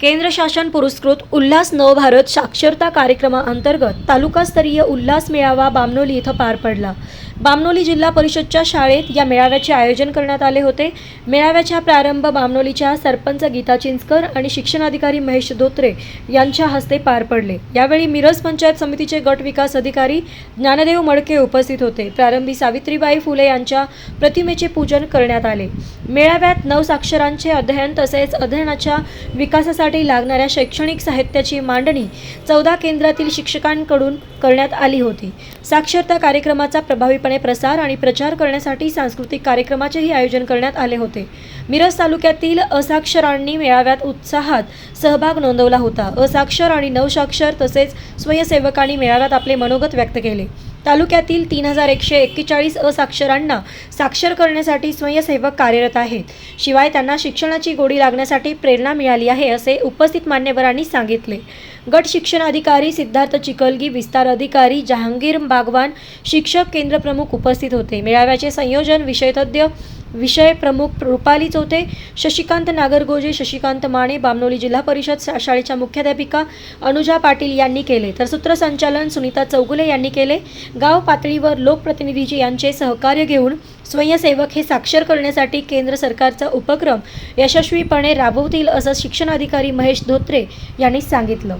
केंद्र शासन पुरस्कृत उल्हास नवभारत साक्षरता कार्यक्रमाअंतर्गत तालुकास्तरीय उल्हास मेळावा बामनोली इथं पार पडला. बामनोली जिल्हा परिषदच्या शाळेत या मेळाव्याचे आयोजन करण्यात आले होते. मेळाव्याचा प्रारंभ बामनोलीच्या सरपंच गीता चिंचकर आणि शिक्षणाधिकारी महेश धोत्रे यांच्या हस्ते पार पडले. यावेळी मिरज पंचायत समितीचे गट विकास अधिकारी ज्ञानदेव मडके उपस्थित होते. प्रारंभी सावित्रीबाई फुले यांच्या प्रतिमेचे पूजन करण्यात आले. मेळाव्यात नवसाक्षरांचे अध्ययन तसेच अध्ययनाच्या विकासासाठी लागणाऱ्या शैक्षणिक साहित्याची मांडणी चौदा केंद्रातील शिक्षकांकडून करण्यात आली होती. साक्षरता कार्यक्रमाचा प्रभावीपणे प्रसार आणि प्रचार करण्यासाठी सांस्कृतिक कार्यक्रमाचेही आयोजन करण्यात आले होते. मिरज तालुक्यातील असाक्षरांनी मेळाव्यात उत्साहात सहभाग नोंदवला होता. असाक्षर आणि नवसाक्षर तसेच स्वयंसेवकांनी मेळाव्यात आपले मनोगत व्यक्त केले. तालुक्यातील तीन हजार एकशे एक्केचाळीस असाक्षरांना साक्षर करण्यासाठी स्वयंसेवक कार्यरत आहेत. शिवाय त्यांना शिक्षणाची गोडी लागण्यासाठी प्रेरणा मिळाली आहे असे उपस्थित मान्यवरांनी सांगितले. गट शिक्षण अधिकारी सिद्धार्थ चिकलगी विस्तार अधिकारी जहांगीर बागवान शिक्षक केंद्र प्रमुख उपस्थित होते. मेळाव्याचे संयोजन विषयतज्ञ विषय प्रमुख रुपाली चौथे शशिकांत नागरगोजे शशिकांत माने बामनोली जिल्हा परिषद शाळेच्या मुख्याध्यापिका अनुजा पाटील यांनी केले. तर सूत्रसंचालन सुनीता चौगुले यांनी केले. गाव पातळीवर लोकप्रतिनिधीजी यांचे सहकार्य घेऊन स्वयंसेवक हे साक्षर करण्यासाठी केंद्र सरकारचा उपक्रम यशस्वीपणे राबवतील असं शिक्षणाधिकारी महेश धोत्रे यांनी सांगितलं.